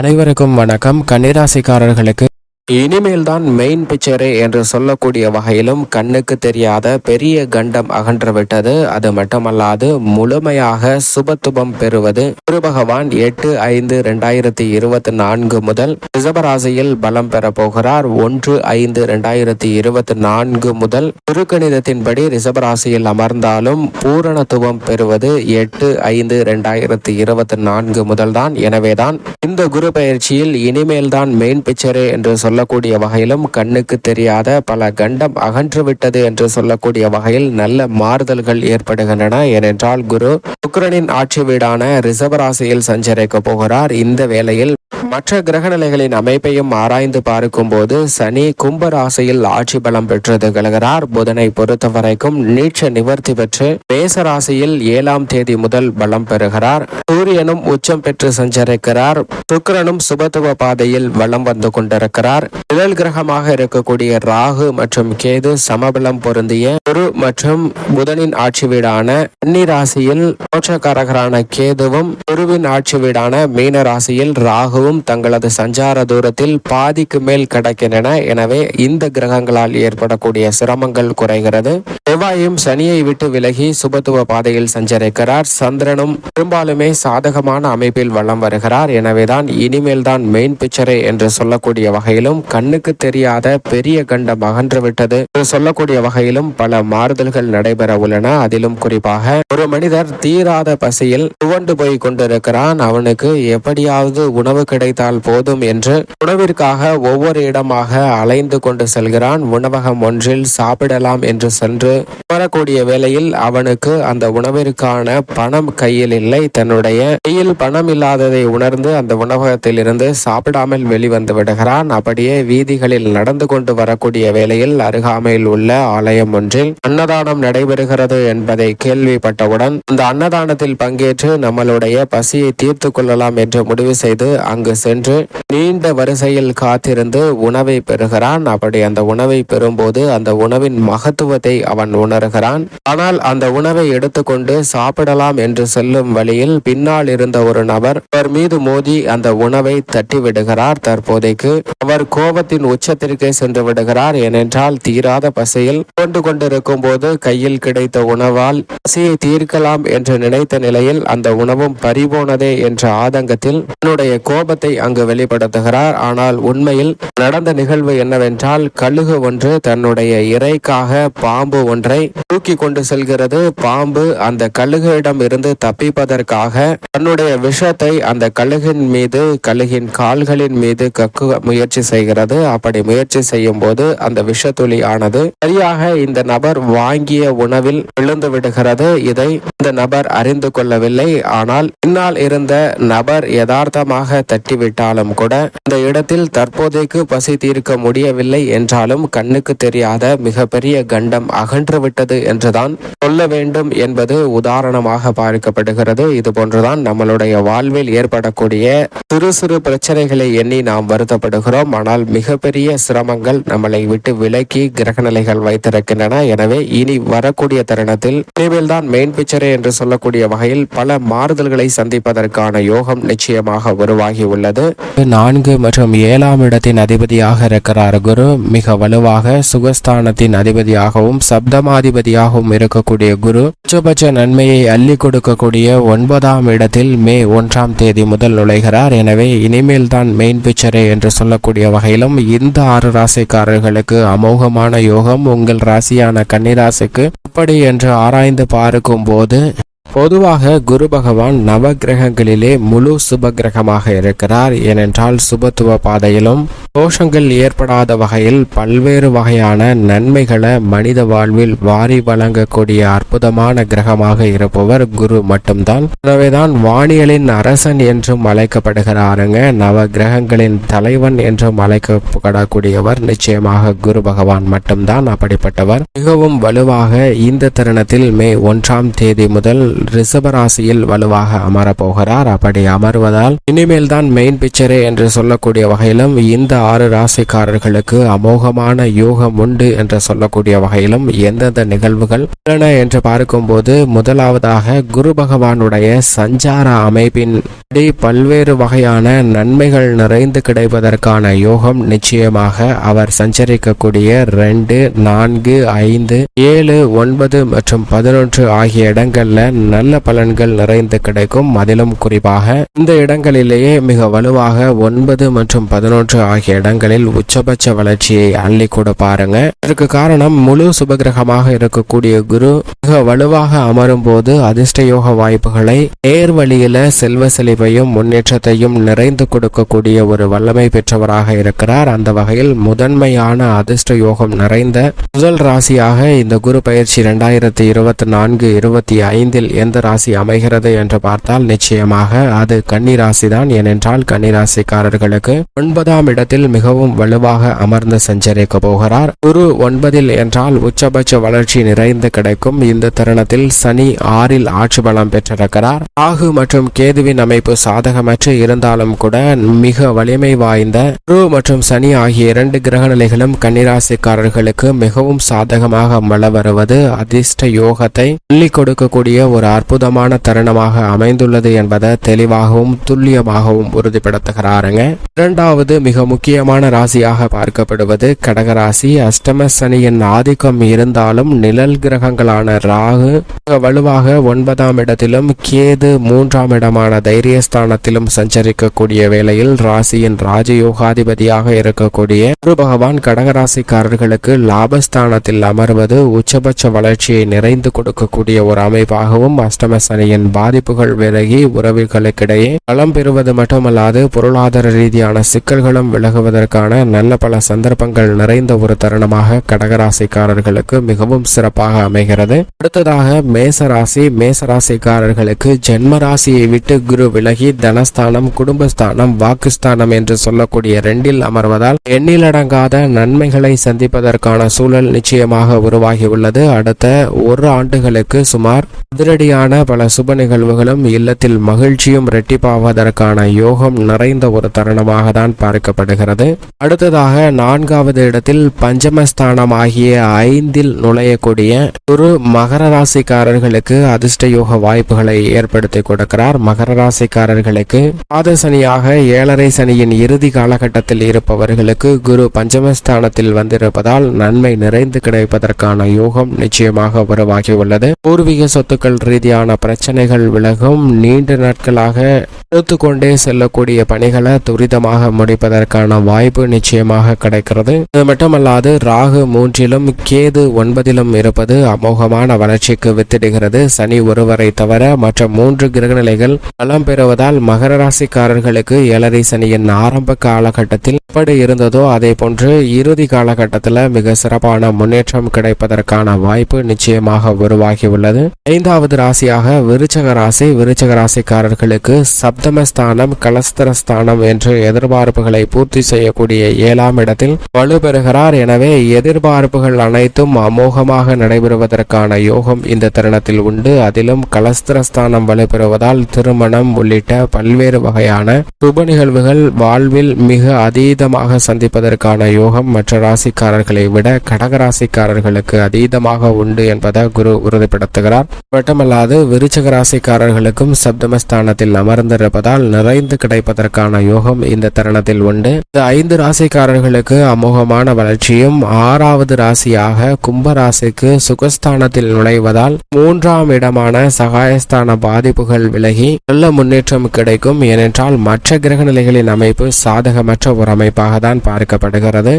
அனைவருக்கும் வணக்கம். கன்னிராசிக்காரர்களுக்கு இனிமேல் தான் மெயின் பிக்சரே என்று சொல்லக்கூடிய வகையிலும் கண்ணுக்கு தெரியாத பெரிய கண்டம் அகன்றுவிட்டது. அது மட்டுமல்லாது முழுமையாக சுபத்துபம் பெறுவது குரு பகவான் எட்டு ஐந்து ரெண்டாயிரத்தி இருபத்தி நான்கு முதல் ரிஷபராசியில் பலம் பெற போகிறார். ஒன்று ஐந்து ரெண்டாயிரத்தி இருபத்தி நான்கு முதல் திருக்கணிதத்தின்படி ரிஷபராசியில் அமர்ந்தாலும் பூரணத்துவம் பெறுவது எட்டு ஐந்து ரெண்டாயிரத்தி இருபத்தி நான்கு முதல் தான் எனவேதான் இந்த குரு பயிற்சியில் இனிமேல் தான் மெயின் பிக்சரே என்று சொல்ல சொல்லக்கூடிய வகையிலும் கண்ணுக்கு தெரியாத பல கண்டம் அகன்றுவிட்டது என்று சொல்லக்கூடிய வகையில் நல்ல மாறுதல்கள் ஏற்படுகின்றன. ஏனென்றால் குரு சுக்கரனின் ஆட்சி வீடான ரிஷபராசியில் சஞ்சரிக்க போகிறார். இந்த வேளையில் மற்ற கிரகநிலைகளின் அமைப்பையும் ஆராய்ந்து பார்க்கும்போது சனி கும்பராசியில் ஆட்சி பலம் பெற்று திகழ்கிறார் புதனை பொறுத்தவரைக்கும் நீட்ச நிவர்த்தி பெற்று மேசராசியில் ஏழாம் தேதி முதல் பலம் பெறுகிறார். சூரியனும் உச்சம் பெற்று சஞ்சரிக்கிறார். சுக்கரனும் சுபத்துவ பாதையில் வலம் வந்து கொண்டிருக்கிறார். நிழல் கிரகமாக இருக்கக்கூடிய ராகு மற்றும் கேது சமபலம் பொருந்திய குரு மற்றும் புதனின் ஆட்சி வீடான கன்னி ராசியில் மோட்சக்காரகரான கேதுவும் குருவின் ஆட்சி வீடான மீன ராசியில் ராகுவும் தங்களது சஞ்சார தூரத்தில் பாதிக்கு மேல் கிடக்கின்றன. எனவே இந்த கிரகங்களால் ஏற்படக்கூடிய சிரமங்கள் குறைகிறது. செவ்வாயும் சனியை விட்டு விலகி சுபத்துவ பாதையில் சஞ்சரிக்கிறார். சந்திரனும் பெரும்பாலுமே சாதகமான அமைப்பில் வளம் வருகிறார். எனவேதான் இனிமேல் தான் மெயின் பிக்சரே என்று சொல்லக்கூடிய வகையிலும் கண்ணுக்கு தெரியாத பெரிய கண்டம் அகன்றுவிட்டது என்று சொல்லக்கூடிய வகையிலும் பல மாறுதல்கள் நடைபெற உள்ளன. அதிலும் குறிப்பாக ஒரு மனிதர் தீராத பசியில் துவண்டு போய் கொண்டிருக்கிறான். அவனுக்கு எப்படியாவது உணவு கிடைத்தால் போதும் என்று உணவிற்காக ஒவ்வொரு இடமாக அலைந்து கொண்டு செல்கிறான். உணவகம் ஒன்றில் சாப்பிடலாம் என்று சென்று வரக்கூடிய வேளையில் அவனுக்கு அந்த உணவிற்கான பணம் கையில் இல்லை. தன்னுடைய கையில் பணம் இல்லாததை உணர்ந்து அந்த உணவகத்தில் இருந்து சாப்பிடாமல் வெளிவந்து விடுகிறான். அப்படியே வீதிகளில் நடந்து கொண்டு வரக்கூடிய வேளையில் அருகாமையில் உள்ள ஆலயம் ஒன்றில் அன்னதானம் நடைபெறுகிறது என்பதை கேள்விப்பட்டவுடன் அந்த அன்னதானத்தில் பங்கேற்று நம்மளுடைய பசியை தீர்த்து கொள்ளலாம் என்று முடிவு செய்து அங்கு சென்று நீண்ட வரிசையில் காத்திருந்து உணவை பெறுகிறான். அப்படி அந்த உணவை பெறும்போது அந்த உணவின் மகத்துவத்தை அவன் உணர்கிறான் ஆனால் அந்த உணவை எடுத்துக்கொண்டு சாப்பிடலாம் என்று செல்லும் வழியில் பின்னால் இருந்த ஒரு நபர் அவர் மீது மோதி அந்த உணவை தட்டி விடுகிறார் தற்போதைக்கு அவர் கோபத்தின் உச்சத்திற்கே சென்று விடுகிறார். ஏனென்றால் தீராத பசியில் கொண்டு கொண்டிருக்கும் போது கையில் கிடைத்த உணவால் பசியை தீர்க்கலாம் என்று நினைத்த நிலையில் அந்த உணவும் பறிபோனதே என்ற ஆதங்கத்தில் தன்னுடைய கோபத்தை அங்கு வெளிப்படுத்துகிறார். ஆனால் உண்மையில் நடந்த நிகழ்வு என்னவென்றால் கழுகு ஒன்று தன்னுடைய இறைக்காக பாம்பு ஒன்று தூக்கி கொண்டு செல்கிறது. பாம்பு அந்த கழுகிடம் இருந்து தப்பிப்பதற்காக தன்னுடைய விஷத்தை அந்த கழுகின் மீது கழுகின் கால்களின் மீது கக்க முயற்சி செய்கிறது. அப்படி முயற்சி செய்யும் போது அந்த விஷத்துளி ஆனது சரியாக இந்த நபர் வாங்கிய உணவில் விழுந்து விடுகிறது. இதை இந்த நபர் அறிந்து கொள்ளவில்லை. ஆனால் பின்னால் இருந்த நபர் யதார்த்தமாக தட்டிவிட்டாலும் கூட இந்த இடத்தில் தற்போதைக்கு பசி தீர்க்க முடியவில்லை என்றாலும் கண்ணுக்கு தெரியாத மிகப்பெரிய கண்டம் அகன்று விட்டது என்றுதான் சொல்ல வேண்டும் என்பது உதாரணமாக பார்க்கப்படுகிறது. இது போன்றுதான் நம்மளுடைய வாழ்வில் ஏற்படக்கூடிய சிறு சிறு பிரச்சனைகளை எண்ணி நாம் வருத்தப்படுகிறோம். ஆனால் மிகப்பெரிய சிரமங்கள் நம்மளை விட்டு விலக்கி கிரக நிலைகள் வைத்திருக்கின்றன. எனவே இனி வரக்கூடிய தருணத்தில் இனிமேல் தான் மெயின் பிக்சரே என்று சொல்லக்கூடிய வகையில் பல மாறுதல்களை சந்திப்பதற்கான யோகம் நிச்சயமாக உருவாகி உள்ளது. நான்கு மற்றும் ஏழாம் இடத்தின் அதிபதியாக இருக்கிறார் குரு. மிக வலுவாக சுகஸ்தானத்தின் அதிபதியாகவும் பரமாதிபதியாகவும் இருக்கக்கூடிய குரு உச்சபட்ச நன்மையை அள்ளி கொடுக்கக்கூடிய ஒன்பதாம் இடத்தில் மே ஒன்றாம் தேதி முதல் நுழைகிறார். எனவே இனிமேல் தான் மெயின் பிக்சரே என்று சொல்லக்கூடிய வகையிலும் இந்த ஆறு ராசிக்காரர்களுக்கு அமோகமான யோகம். உங்கள் ராசியான கன்னிராசிக்கு எப்படி என்று ஆராய்ந்து பார்க்கும் போது பொதுவாக குரு பகவான் நவ கிரகங்களிலே முழு சுப கிரகமாக இருக்கிறார். ஏனென்றால் சுபத்துவ பாதையிலும் தோஷங்கள் ஏற்படாத வகையில் பல்வேறு வகையான நன்மைகளை மனித வாழ்வில் வாரி வழங்கக்கூடிய அற்புதமான கிரகமாக இருப்பவர் குரு மட்டும்தான். எனவேதான் வானியலின் அரசன் என்றும் அழைக்கப்படுகிறாருங்க. நவ கிரகங்களின் தலைவன் என்றும் அழைக்கப்படக்கூடியவர் நிச்சயமாக குரு பகவான் மட்டும்தான். அப்படிப்பட்டவர் மிகவும் வலுவாக இந்த தருணத்தில் மே ஒன்றாம் தேதி முதல் ரிஷபராசியில் வலுவாக அமரப் போகிறார் அப்படி அமர்வதால் இனிமேல் தான் மெயின் பிக்சரே என்று சொல்லக்கூடிய வகையிலும் இந்த ஆறு ராசிக்காரர்களுக்கு அமோகமான யோகம் உண்டு என்று சொல்லக்கூடிய வகையிலும் எந்தெந்த நிகழ்வுகள் உள்ளன என்று பார்க்கும்போது முதலாவதாக குரு பகவானுடைய சஞ்சார அமைப்பின் பல்வேறு வகையான நன்மைகள் நிறைந்து கிடைப்பதற்கான யோகம் நிச்சயமாக அவர் சஞ்சரிக்கக்கூடிய ரெண்டு நான்கு ஐந்து ஏழு ஒன்பது மற்றும் பதினொன்று ஆகிய இடங்கள்ல நல்ல பலன்கள் நிறைந்து கிடைக்கும். அதிலும் குறிப்பாக இந்த இடங்களிலேயே மிக வலுவாக ஒன்பது மற்றும் பதினொன்று ஆகிய இடங்களில் உச்சபட்ச வளர்ச்சியை அள்ளி கொடுப்பாருங்க இதற்கு காரணம் முழு சுபகிரகமாக இருக்கக்கூடிய குரு மிக வலுவாக அமரும் போது அதிர்ஷ்ட யோக வாய்ப்புகளை நேர் வழியில செல்வ செழிப்பையும் முன்னேற்றத்தையும் நிறைந்து கொடுக்கக்கூடிய ஒரு வல்லமை பெற்றவராக இருக்கிறார். அந்த வகையில் முதன்மையான அதிர்ஷ்ட யோகம் நிறைந்த முதல் ராசியாக இந்த குரு பயிற்சி இரண்டாயிரத்தி இருபத்தி நான்கு இருபத்தி ஐந்தில் எந்த ராசி அமைகிறது என்று பார்த்தால் நிச்சயமாக அது கன்னி ராசி தான் ஏனென்றால் கன்னி ராசிக்காரர்களுக்கு ஒன்பதாம் இடத்தில் மிகவும் வலுவாக அமர்ந்து சஞ்சரிக்க போகிறார் குரு ஒன்பதில் என்றால் உச்சபட்ச வளர்ச்சி நிறைந்து கிடைக்கும். இந்த தருணத்தில் சனி ஆறில் ஆட்சி பலம் பெற்றிருக்கிறார். ராகு மற்றும் கேதுவின் அமைப்பு சாதகமற்று இருந்தாலும் கூட மிக வலிமை வாய்ந்த குரு மற்றும் சனி ஆகிய இரண்டு கிரக நிலைகளும் கன்னிராசிக்காரர்களுக்கு மிகவும் சாதகமாக மழ வருவது அதிர்ஷ்ட யோகத்தை அள்ளி கொடுக்கக்கூடிய ஒரு அற்புதமான தருணமாக அமைந்துள்ளது என்பதை தெளிவாகவும் துல்லியமாகவும் உறுதிப்படுத்துகிறாருங்க. இரண்டாவது மிக முக்கிய முக்கியமான ராசியாக பார்க்கப்படுவது கடகராசி. அஷ்டம சனியின் ஆதிக்கம் இருந்தாலும் நிழல் கிரகங்களான ராகு வலுவாக ஒன்பதாம் இடத்திலும் கேது மூன்றாம் இடமான தைரியஸ்தானத்திலும் சஞ்சரிக்கக்கூடிய வேளையில் ராசியின் ராஜயோகாதிபதியாக இருக்கக்கூடிய குரு பகவான் கடகராசிக்காரர்களுக்கு லாபஸ்தானத்தில் அமர்வது உச்சபட்ச வளர்ச்சியை நிறைந்து கொடுக்கக்கூடிய ஒரு அமைப்பாகவும் அஷ்டம சனியின் பாதிப்புகள் விலகி உறவுகளுக்கிடையே பலம் பெறுவது மட்டுமல்லாது பொருளாதார ரீதியான சிக்கல்களும் விலகுவதற்கான நல்ல பல சந்தர்ப்பங்கள் நிறைந்த ஒரு தருணமாக கடகராசிக்காரர்களுக்கு மிகவும் சிறப்பாக அமைகிறது. அடுத்ததாக மேசராசி. மேசராசிக்காரர்களுக்கு ஜென்ம ராசியை விட்டு குரு விலகி தனஸ்தானம் குடும்பஸ்தானம் வாக்குஸ்தானம் என்று சொல்லக்கூடிய ரெண்டில் அமர்வதால் எண்ணிலடங்காத நன்மைகளை சந்திப்பதற்கான சூழல் நிச்சயமாக உருவாகியுள்ளது. அடுத்த ஒரு ஆண்டுகளுக்கு சுமார் அதிரடியான பல சுப நிகழ்வுகளும் இல்லத்தில் மகிழ்ச்சியும் இரட்டிப்பாவதற்கான யோகம் நிறைந்த ஒரு தருணமாக தான் பார்க்கப்படுகிறது. அடுத்ததாக நான்காவது இடத்தில் பஞ்சமஸ்தானம் ஆகிய ஐந்தில் நுழையக்கூடிய ஒரு மகர ராசிக்காரர்களுக்கு அதிர்ஷ்ட யோக வாய்ப்புகளை ஏற்படுத்தி கொடுக்கிறார். மகர ராசிக்காரர்களுக்கு பாத சனியாக ஏழரை சனியின் இறுதி காலகட்டத்தில் இருப்பவர்களுக்கு குரு பஞ்சமஸ்தானத்தில் வந்திருப்பதால் நன்மை நிறைந்து கிடைப்பதற்கான யோகம் நிச்சயமாக உருவாகியுள்ளது பூர்வீக சொத்துக்கள் ரீதியான பிரச்சனைகள் விலகும். நீண்ட நாட்களாக எடுத்து கொண்டே செல்லக்கூடிய பணிகளை துரிதமாக முடிப்பதற்கான வாய்ப்பு நிச்சயமாக கிடைக்கிறது. இது மட்டுமல்லாது ராகு மூன்றிலும் கேது ஒன்பதிலும் இருப்பது அமோகமான வளர்ச்சிக்கு வித்திடுகிறது. சனி ஒருவரை தவிர மற்ற மூன்று கிரகநிலைகள் பலம் பெறுவதால் மகர ராசிக்காரர்களுக்கு ஏழரை சனியின் ஆரம்ப காலகட்டத்தில் எப்படி இருந்ததோ அதே போன்று இறுதி காலகட்டத்தில் மிக சிறப்பான முன்னேற்றம் கிடைப்பதற்கான வாய்ப்பு நிச்சயமாக உருவாகியுள்ளது. ஐந்தாவது ராசியாக விருச்சக ராசி விருச்சக ராசிக்காரர்களுக்கு சப்தமஸ்தானம் கலஸ்தரஸ்தானம் என்று எதிர்பார்ப்புகளை பூர்த்தி செய்யக்கூடிய ஏழாம் இடத்தில் வலுப்பெறுகிறார் எனவே எதிர்பார்ப்புகள் அனைத்தும் அமோகமாக நடைபெறுவதற்கான யோகம் இந்த தருணத்தில் உண்டு. அதிலும் கலஸ்திரஸ்தானம் வலுப்பெறுவதால் திருமணம் உள்ளிட்ட பல்வேறு வகையான சுப நிகழ்வுகள் வாழ்வில் மிக அதீதமாக சந்திப்பதற்கான யோகம் மற்ற ராசிக்காரர்களை விட கடகராசிக்காரர்களுக்கு அதீதமாக உண்டு என்பதை குரு உறுதிப்படுத்துகிறார். மட்டுமல்லாது விருச்சக ராசிக்காரர்களுக்கும் சப்தமஸ்தானத்தில் அமர்ந்திருப்பதால் நிறைந்து கிடைப்பதற்கான யோகம் இந்த தருணத்தில் உண்டு. இந்த ஐந்து ராசிக்காரர்களுக்கு அமோகமான வளர்ச்சியும் ஆறாவது ராசியாக கும்பராசிக்கு சுகஸ்தானத்தில் நுழைவதால் மூன்றாம் இடமான சகாயஸ்தான பாதிப்புகள் விலகி நல்ல முன்னேற்றம் கிடைக்கும். ஏனென்றால் மற்ற கிரக நிலைகளின் அமைப்பு சாதகமற்ற ஒரு அமைப்பாக தான் பார்க்கப்படுகிறது.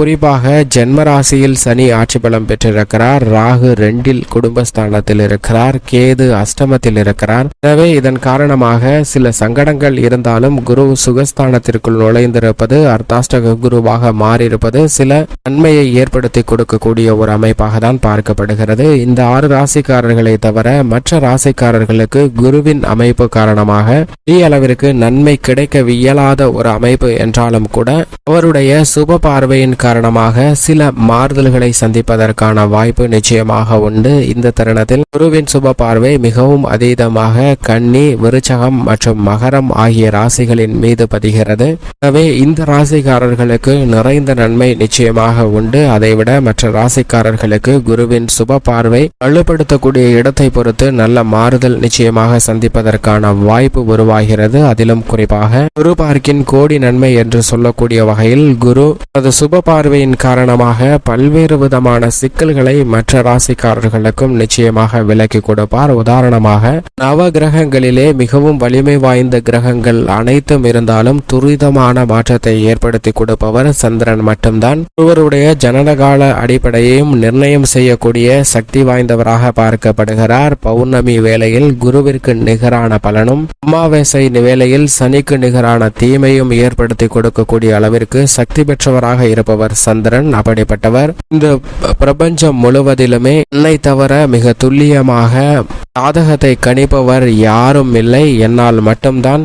குறிப்பாக ஜென்ம ராசியில் சனி ஆட்சி பலம் பெற்றிருக்கிறார். ராகு ரெண்டில் குடும்பஸ்தானத்தில் இருக்கிறார். கேது அஷ்டமத்தில் இருக்கிறார். எனவே இதன் காரணமாக சில சங்கடங்கள் இருந்தாலும் குரு சுகஸ்தானத்திற்குள் நுழைந்திருப்பது என்பது அர்த்தாஷ்டக குருவாக மாறியிருப்பது சில நன்மையை ஏற்படுத்தி கொடுக்கக்கூடிய ஒரு அமைப்பாக தான் பார்க்கப்படுகிறது. இந்த ஆறு ராசிக்காரர்களை தவிர மற்ற ராசிக்காரர்களுக்கு குருவின் அமைப்பு காரணமாக பெரிய அளவிற்கு நன்மை கிடைக்க இயலாத ஒரு அமைப்பு என்றாலும் கூட அவருடைய சுப பார்வையின் காரணமாக சில மாறுதல்களை சந்திப்பதற்கான வாய்ப்பு நிச்சயமாக உண்டு. இந்த தருணத்தில் குருவின் சுப பார்வை மிகவும் அதீதமாக கன்னி விருச்சகம் மற்றும் மகரம் ஆகிய ராசிகளின் மீது பதிகிறது. எனவே இந்த இந்த ராசிக்காரர்களுக்கு நிறைந்த நன்மை நிச்சயமாக உண்டு. அதைவிட மற்ற ராசிக்காரர்களுக்கு குருவின் சுப பார்வை வலுப்படுத்தக்கூடிய இடத்தை பொறுத்து நல்ல மாறுதல் நிச்சயமாக சந்திப்பதற்கான வாய்ப்பு உருவாகிறது. அதிலும் குறிப்பாக குரு பார்க்கின் கோடி நன்மை என்று சொல்லக்கூடிய வகையில் குரு தனது சுப பார்வையின் காரணமாக பல்வேறு விதமான சிக்கல்களை மற்ற ராசிக்காரர்களுக்கும் நிச்சயமாக விலக்கி கொடுப்பார். உதாரணமாக நவ கிரகங்களிலே மிகவும் வலிமை வாய்ந்த கிரகங்கள் அனைத்தும் இருந்தாலும் துரிதமான மாற்றத்தை ஏற்படுத்தி கொடுப்பவர் சந்திரன் மட்டும்தான். ஒருவருடைய ஜனனகால அடிப்படையையும் நிர்ணயம் செய்யக்கூடிய சக்தி வாய்ந்தவராக பார்க்கப்படுகிறார். பௌர்ணமி வேளையில் குருவிற்கு நிகரான பலனும் அமாவாசை வேளையில் சனிக்கு நிகரான தீமையும் ஏற்படுத்தி கொடுக்கக்கூடிய அளவிற்கு சக்தி பெற்றவராக இருப்பவர் சந்திரன் அப்படிப்பட்டவர். இந்த பிரபஞ்சம் முழுவதிலுமே என்னை தவிர மிக துல்லியமாக ஜாதகத்தை கணிப்பவர் யாரும் இல்லை. என்னால் மட்டும்தான்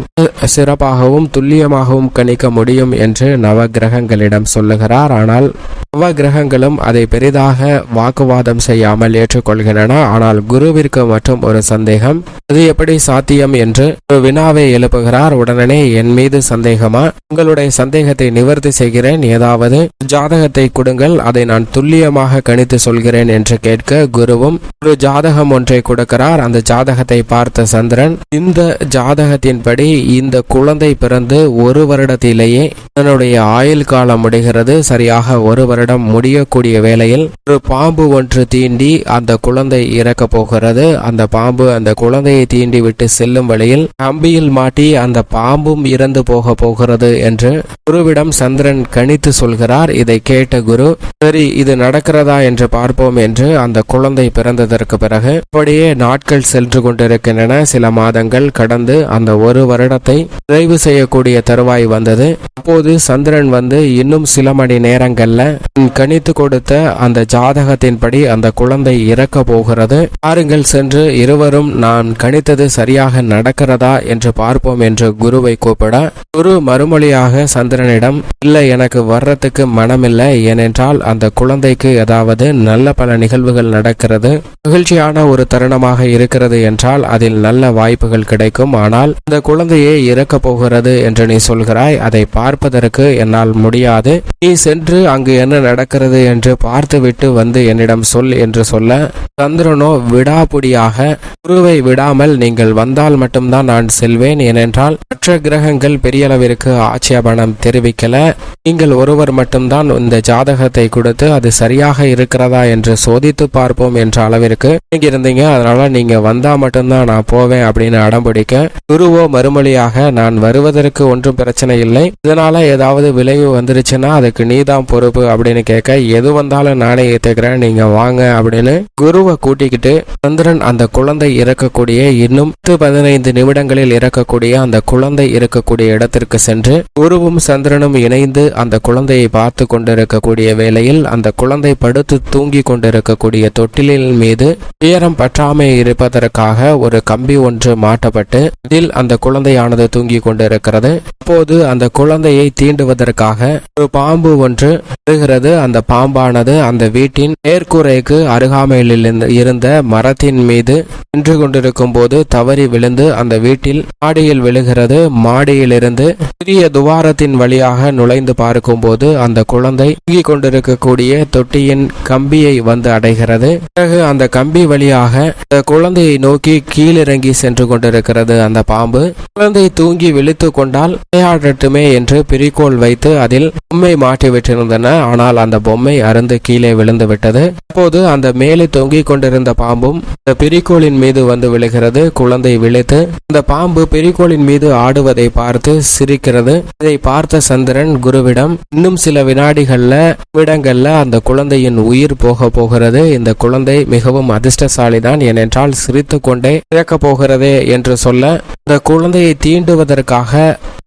சிறப்பாகவும் துல்லியமாகவும் கணிக்க முடியும் என்று நவ கிரகங்களிடம் சொல்லுகிறார். ஆனால் நவ கிரகங்களும் அதை பெரிதாக வாக்குவாதம் செய்யாமல் ஏற்றுக்கொள்கின்றன. ஆனால் குருவிற்கு மட்டும் ஒரு சந்தேகம் அது எப்படி சாத்தியம்? என்று வினாவை எழுப்புகிறார். உடனே என் மீது சந்தேகமா? உங்களுடைய சந்தேகத்தை நிவர்த்தி செய்கிறேன். ஏதாவது ஜாதகத்தை கொடுங்கள். அதை நான் துல்லியமாக கணித்து சொல்கிறேன் என்று கேட்க குருவும் ஒரு ஜாதகம் ஒன்றை கொடுக்கிறார். அந்த ஜாதகத்தை பார்த்த சந்திரன் இந்த ஜாதகத்தின்படி இந்த குழந்தை பிறந்து ஒரு வருடத்திலேயே அதனுடைய ஆயுள் காலம் முடிகிறது. சரியாக ஒரு வருடம் முடியக்கூடிய வேளையில் ஒரு பாம்பு ஒன்று தீண்டி அந்த குழந்தை இறக்க போகிறது. அந்த பாம்பு அந்த குழந்தையை தீண்டி விட்டு செல்லும் வழியில் கம்பியில் மாட்டி அந்த பாம்பும் இறந்து போக போகிறது என்று குருவிடம் சந்திரன் கணித்து சொல்கிறார். இதை கேட்ட குரு சரி இது நடக்கிறதா என்று பார்ப்போம் என்று அந்த குழந்தை பிறந்ததற்கு பிறகு அப்படியே நாட்கள் சென்று கொண்டிருக்கின்றன. சில மாதங்கள் கடந்து அந்த ஒரு வருடத்தை நிறைவு செய்யக்கூடிய தருவாய் வந்தது. அப்போது சந்திரன் வந்து இன்னும் சில மணி நேரங்கள்ல கணித்து கொடுத்த அந்த ஜாதகத்தின்படி அந்த குழந்தை இறக்க போகிறது. பாருங்கள் சென்று இருவரும் நான் கணித்தது சரியாக நடக்கிறதா என்று பார்ப்போம் என்று குருவை கூப்பிட குரு மறுமொழியாக சந்திரனிடம் இல்லை எனக்கு வர்றதுக்கு மனமில்லை. ஏனென்றால் அந்த குழந்தைக்கு ஏதாவது நல்ல பல நிகழ்வுகள் நடக்கிறது. மகிழ்ச்சியான ஒரு தருணமாக இருக்கிறது என்றால் அதில் நல்ல வாய்ப்புகள் கிடைக்கும். ஆனால் இந்த குழந்தையே இறக்க போகிறது என்று நீ சொல்கிறாய். அதை பார்ப்ப பார்ப்பதற்கு என்னால் முடியாது. நீ சென்று அங்கு என்ன நடக்கிறது என்று பார்த்துவிட்டு வந்து என்னிடம் சொல் என்று சொல்ல சந்திரனோ விடாபுடியாக குருவை விடாமல் நீங்கள் வந்தால் மட்டும்தான் நான் செல்வேன் ஏனென்றால் மற்ற கிரகங்கள் பெரிய அளவிற்கு ஆட்சேபணம் தெரிவிக்கல. நீங்கள் ஒருவர் மட்டும்தான் இந்த ஜாதகத்தை கொடுத்து அது சரியாக இருக்கிறதா என்று சோதித்து பார்ப்போம் என்ற அளவிற்கு நீங்க இருந்தீங்க அதனால நீங்க வந்தா மட்டும்தான் நான் போவேன் அப்படின்னு அடம்பிடிக்க குருவோ மறுமொழியாக நான் வருவதற்கு ஒன்றும் பிரச்சனை இல்லை. இதனால் ஏதாவது விளைவு வந்துருச்சுன்னா அதுக்கு நீதான் பொறுப்பு அப்படின்னு கேட்க எது வந்தாலும் நானே ஏற்றுக்கிறேன் நீங்க வாங்க அப்படின்னு குருவை கூட்டிக்கிட்டு சந்திரன் அந்த குழந்தை இறக்கக்கூடிய இன்னும் பத்து பதினைந்து நிமிடங்களில் இறக்கக்கூடிய அந்த குழந்தை இருக்கக்கூடிய இடத்திற்கு சென்று குருவும் சந்திரனும் இணைந்து அந்த குழந்தையை பார்த்து கொண்டிருக்கக்கூடிய வேளையில் அந்த குழந்தை படுத்து தூங்கி கொண்டிருக்கக்கூடிய தொட்டிலின் மீது உயரம் பற்றாமை இருப்பதற்காக ஒரு கம்பி ஒன்று மாட்டப்பட்டு அதில் அந்த குழந்தையானது தூங்கி கொண்டிருக்கிறது. அப்போது அந்த குழந்தை குழந்தையை தீண்டுவதற்காக ஒரு பாம்பு ஒன்று வருகிறது. அந்த பாம்பானது அந்த வீட்டின் மேற்கூரைக்கு அருகாமையில் இருந்த மரத்தின் மீது நின்று கொண்டிருக்கும் போது தவறி விழுந்து அந்த வீட்டில் மாடியில் விழுகிறது. மாடியிலிருந்து சிறிய துவாரத்தின் வழியாக நுழைந்து பார்க்கும்போது அந்த குழந்தை தூங்கிக் கொண்டிருக்கக்கூடிய தொட்டியின் கம்பியை வந்து அடைகிறது. பிறகு அந்த கம்பி வழியாக அந்த குழந்தையை நோக்கி கீழிறங்கி சென்று கொண்டிருக்கிறது. அந்த பாம்பு குழந்தை தூங்கி விழித்து கொண்டால் விளையாடட்டுமே என்று பிரிக்கோள் வைத்து அதில் பொம்மை மாட்டி விட்டிருந்தன ஆனால் அந்த பொம்மை அருந்து கீழே விழுந்து விட்டது அப்போது அந்த மேலே தொங்கிக் கொண்டிருந்த பாம்பும் அந்த பெரிக்கோளின் மீது வந்து விழுகிறது. குழந்தை விழித்து அந்த பாம்பு பிரிக்கோளின் மீது ஆடுவதை பார்த்து சிரிக்கிறது. இதை பார்த்த சந்திரன் குருவிடம் இன்னும் சில வினாடிகள்ல விடங்கள்ல அந்த குழந்தையின் உயிர் போக போகிறது. இந்த குழந்தை மிகவும் அதிர்ஷ்டசாலிதான். ஏனென்றால் சிரித்து கொண்டே இறக்கப் போகிறதே என்று சொல்ல இந்த குழந்தையை தீண்டுவதற்காக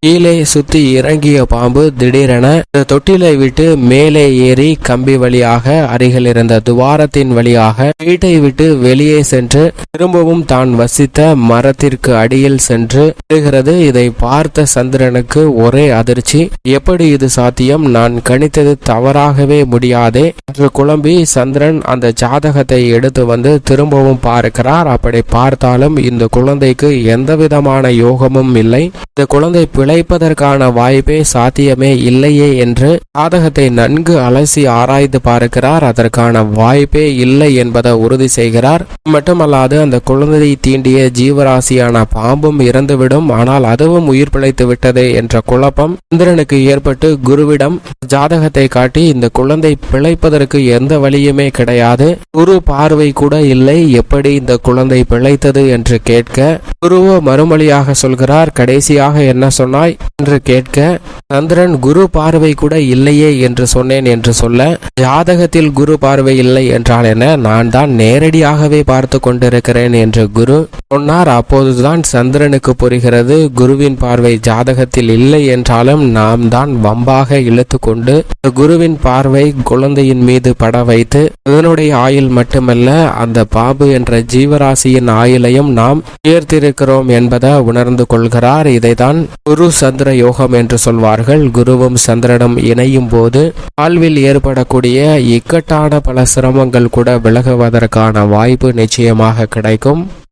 கீழே சுத்தி இறங்கிய பாம்பு திடீரென தொட்டிலை விட்டு மேலே ஏறி கம்பி வழியாக அருகில் இருந்த துவாரத்தின் வழியாக வீட்டை விட்டு வெளியே சென்று திரும்பவும் தான் வசித்த மரத்திற்கு அடியில் சென்று விழுகிறது இதை பார்த்த சந்திரனுக்கு ஒரே அதிர்ச்சி. எப்படி இது சாத்தியம்? நான் கணித்தது தவறாகவே முடியாதே என்று குழம்பி சந்திரன் அந்த ஜாதகத்தை எடுத்து வந்து திரும்பவும் பார்க்கிறார். அப்படி பார்த்தாலும் இந்த குழந்தைக்கு எந்த விதமான யோகமும் இல்லை. இந்த குழந்தை பிழைப்பதற்கான வாய்ப்பே சாத்தியமே இல்லையே என்று சாதகத்தை நன்கு அலசி ஆராய்ந்து பார்க்கிறார். அதற்கான வாய்ப்பே இல்லை என்பதை உறுதி செய்கிறார். மட்டுமல்லாது அந்த குழந்தையை தீண்டிய ஜீவராசியான பாம்பும் இறந்துவிடும். ஆனால் அதுவும் உயிர் பிழைத்து விட்டது என்ற குழப்பம் சந்திரனுக்கு ஏற்பட்டு குருவிடம் ஜாதகத்தை காட்டி இந்த குழந்தை பிழைப்பதற்கு எந்த வழியுமே கிடையாது. குரு பார்வை கூட இல்லை. எப்படி இந்த குழந்தை பிழைத்தது என்று கேட்க குருவோ மறுமொழியாக சொல்கிறார். கடைசியாக என்ன சொன்னாய் என்று கேட்க சந்திரன் குரு பார்வை கூட இல்லையே என்று சொன்னேன் என்று சொல்ல ஜாதகத்தில் குரு பார்வை இல்லை என்றால் என்ன? நான் தான் நேரடியாகவே பார்த்து கொண்டிருக்கிறேன் என்று குரு சொன்னார். அப்போதுதான் சந்திரனுக்கு புரிகிறது குருவின் பார்வை ஜாதகத்தில் இல்லை என்றாலும் நாம் தான் வம்பாக இழுத்து கொண்டு குருவின் பார்வை குழந்தையின் மீது பட வைத்து அதனுடைய ஆயுள் மட்டுமல்ல அந்த பாபு என்ற ஜீவராசியின் ஆயுளையும் நாம் உயர்த்திருக்கிறோம் என்பதை உணர்ந்து கொள்கிறார். இதைதான் குரு சந்திர யோகம் என்று சொல்வார்கள். குருவும் சந்திரனும் இணையும் போது வாழ்வில் ஏற்படக்கூடிய இக்கட்டான பல சிரமங்கள் கூட விலகுவதற்கான வாய்ப்பு நிச்சயமாக கிடைக்கும்.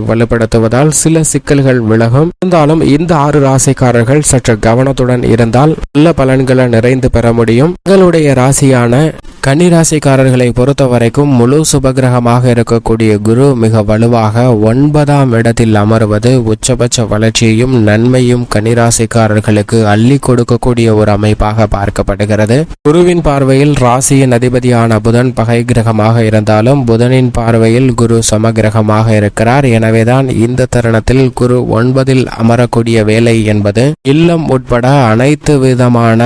வலுப்படுத்துவதால் சில சிக்கல்கள் விலகும். இருந்தாலும் இந்த ஆறு ராசிக்காரர்கள் சற்று கவனத்துடன் இருந்தால் நல்ல பலன்களை நிறைந்து பெற முடியும். உங்களுடைய ராசியான கன்னிராசிக்காரர்களை பொறுத்த வரைக்கும் முழு சுபகிரகமாக இருக்கக்கூடிய குரு மிக வலுவாக ஒன்பதாம் இடத்தில் அமர்வது உச்சபட்ச வளர்ச்சியையும் நன்மையும் கன்னிராசிக்காரர்களுக்கு அள்ளி கொடுக்கக்கூடிய ஒரு அமைப்பாக பார்க்கப்படுகிறது. குருவின் பார்வையில் ராசியின் அதிபதியான புதன் பகை கிரகமாக இருந்தாலும் புதனின் பார்வையில் குரு சமகிரகமாக இருக்கிறார். எனவேதான் இந்த தருணத்தில் குரு ஒன்பதில் அமரக்கூடிய வேலை என்பது இல்லம் உட்பட அனைத்து விதமான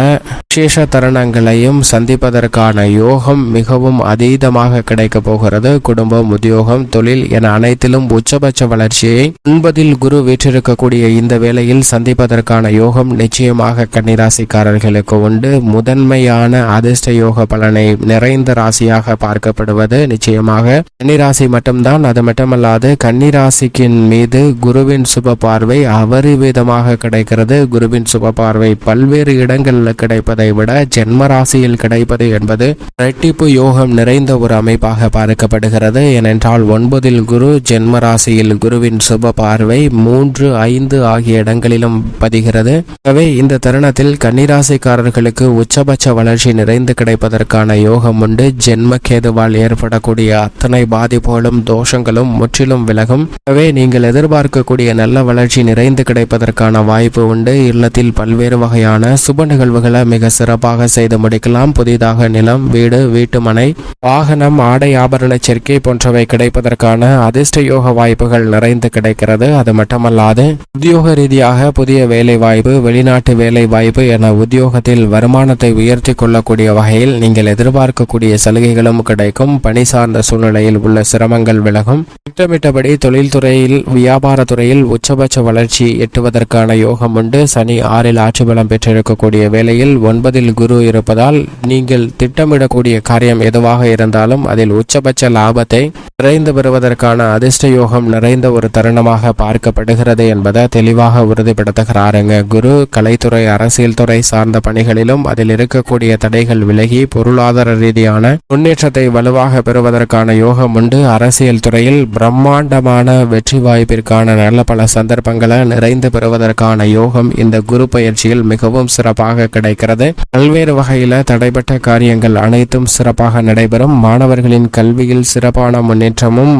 விசேஷ தருணங்களையும் சந்திப்பதற்கான யோகம் மிகவும் அதீதமாக கிடைக்க போகிறது. குடும்பம் உத்தியோகம் தொழில் என அனைத்திலும் உச்சபட்ச வளர்ச்சியை ஒன்பதில் குரு வீற்றிருக்கக்கூடிய இந்த வேளையில் சந்திப்பதற்கான யோகம் நிச்சயமாக கன்னிராசிக்காரர்களுக்கு உண்டு. முதன்மையான அதிர்ஷ்ட யோக பலனை நிறைந்த ராசியாக பார்க்கப்படுவது நிச்சயமாக கன்னிராசி மட்டும்தான். அது மட்டுமல்லாது கன்னிராசிக்கின் மீது குருவின் சுப பார்வை அபரிவிதமாக கிடைக்கிறது. குருவின் சுப பார்வை பல்வேறு இடங்களில் கிடைப்பதை விட ஜென்ம ராசியில் கிடைப்பது என்பது இரட்டிப்பு யோகம் நிறைந்த ஒரு அமைப்பாக பார்க்கப்படுகிறது. ஏனென்றால் ஒன்பதில் குரு ஜென்ம ராசியில் குருவின் சுப பார்வை மூன்று ஐந்து ஆகிய இடங்களிலும் பதிகிறது. ஆகவே இந்த தருணத்தில் கன்னிராசிக்காரர்களுக்கு உச்சபட்ச வளர்ச்சி நிறைந்து கிடைப்பதற்கான யோகம் உண்டு. ஜென்மக்கேதுவால் ஏற்படக்கூடிய அத்தனை பாதிப்புகளும் தோஷங்களும் முற்றிலும் விலகும். ஆகவே நீங்கள் எதிர்பார்க்கக்கூடிய நல்ல வளர்ச்சி நிறைந்து கிடைப்பதற்கான வாய்ப்பு உண்டு. இல்லத்தில் பல்வேறு வகையான சுப நிகழ்வுகளை மிக சிறப்பாக செய்து முடிக்கலாம். புதிதாக நிலம் வீடு வீட்டுமனை வாகனம் ஆடை ஆபரண சேர்க்கை போன்றவை கிடைப்பதற்கான அதிர்ஷ்ட யோக வாய்ப்புகள் நிறைந்து கிடைக்கிறது. அது மட்டுமல்லாது உத்தியோக ரீதியாக புதிய வேலை வாய்ப்பு வெளிநாட்டு வேலை வாய்ப்பு என உத்தியோகத்தில் வருமானத்தை உயர்த்தி கொள்ளக்கூடிய வகையில் நீங்கள் எதிர்பார்க்கக்கூடிய சலுகைகளும் கிடைக்கும். பணி சார்ந்த சூழ்நிலையில் உள்ள சிரமங்கள் விலகும். திட்டமிட்டபடி தொழில்துறையில் வியாபாரத்துறையில் உச்சபட்ச வளர்ச்சி எட்டுவதற்கான யோகம் உண்டு. சனி ஆறில் ஆட்சி பலம் பெற்றிருக்கக்கூடிய வேளையில் ஒன்பதில் குரு இருப்பதால் நீங்கள் திட்டமிட செய்யக்கூடிய காரியம் எதுவாக இருந்தாலும் அதில் உச்சபட்ச லாபத்தை நிறைந்து பெறுவதற்கான அதிர்ஷ்ட யோகம் நிறைந்த ஒரு தருணமாக பார்க்கப்படுகிறது என்பதை தெளிவாக உறுதிப்படுத்துகிறாருங்க குரு. கலைத்துறை அரசியல் துறை சார்ந்த பணிகளிலும் அதில் இருக்கக்கூடிய தடைகள் விலகி பொருளாதார ரீதியான முன்னேற்றத்தை வலுவாக பெறுவதற்கான யோகம் உண்டு. அரசியல் துறையில் பிரம்மாண்டமான வெற்றி வாய்ப்பிற்கான நல்ல பல சந்தர்ப்பங்களை நிறைந்து பெறுவதற்கான யோகம் இந்த குரு பயிற்சியில் மிகவும் சிறப்பாக கிடைக்கிறது. பல்வேறு வகையில தடைபட்ட காரியங்கள் அனை அனைத்தும் சிறப்பாக நடைபெறும். மாணவர்களின் கல்வியில் சிறப்பான முன்னேற்றமும்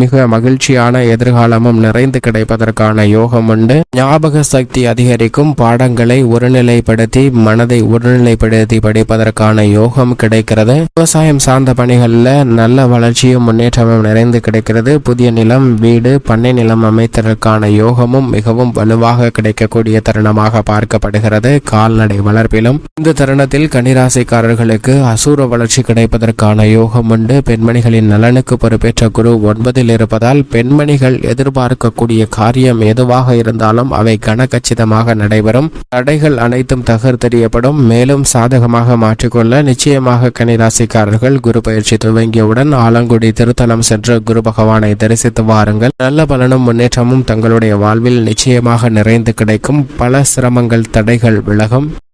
மிக மகிழ்ச்சியான எதிர்காலமும் நிறைந்து கிடைப்பதற்கான யோகம் உண்டு. ஞாபக சக்தி அதிகரிக்கும். பாடங்களை ஒருநிலைப்படுத்தி மனதை ஒருநிலைப்படுத்தி படிப்பதற்கான யோகம் கிடைக்கிறது. விவசாயம் சார்ந்த பணிகளில் நல்ல வளர்ச்சியும் முன்னேற்றமும் நிறைந்து கிடைக்கிறது. புதிய நிலம் வீடு பண்ணை நிலம் அமைத்ததற்கான யோகமும் மிகவும் வலுவாக கிடைக்கக்கூடிய தருணமாக பார்க்கப்படுகிறது. கால்நடை வளர்ப்பிலும். இந்த தருணத்தில் கன்னிராசிக்காரர்களுக்கு அசூர் வளர்ச்சி கிடைப்பதற்கான யோகம் உண்டு. பெண்மணிகளின் நலனுக்கு பொறுப்பேற்ற குரு ஒன்பதில் இருப்பதால் பெண்மணிகள் எதிர்பார்க்கக்கூடிய காரியம் எதுவாக இருந்தாலும் அவை கனகச்சிதமாக நடைபெறும். தடைகள் அனைத்தும் தகர்த்தெறியப்படும். மேலும் சாதகமாக மாற்றிக்கொள்ள நிச்சயமாக கனிராசிக்காரர்கள் குரு பயிற்சி துவங்கியவுடன் ஆலங்குடி திருத்தலம் சென்று குரு பகவானை தரிசித்து வாருங்கள். நல்ல பலனும் முன்னேற்றமும் தங்களுடைய வாழ்வில் நிச்சயமாக நிறைந்து கிடைக்கும். பல சிரமங்கள் தடைகள் விலகும்.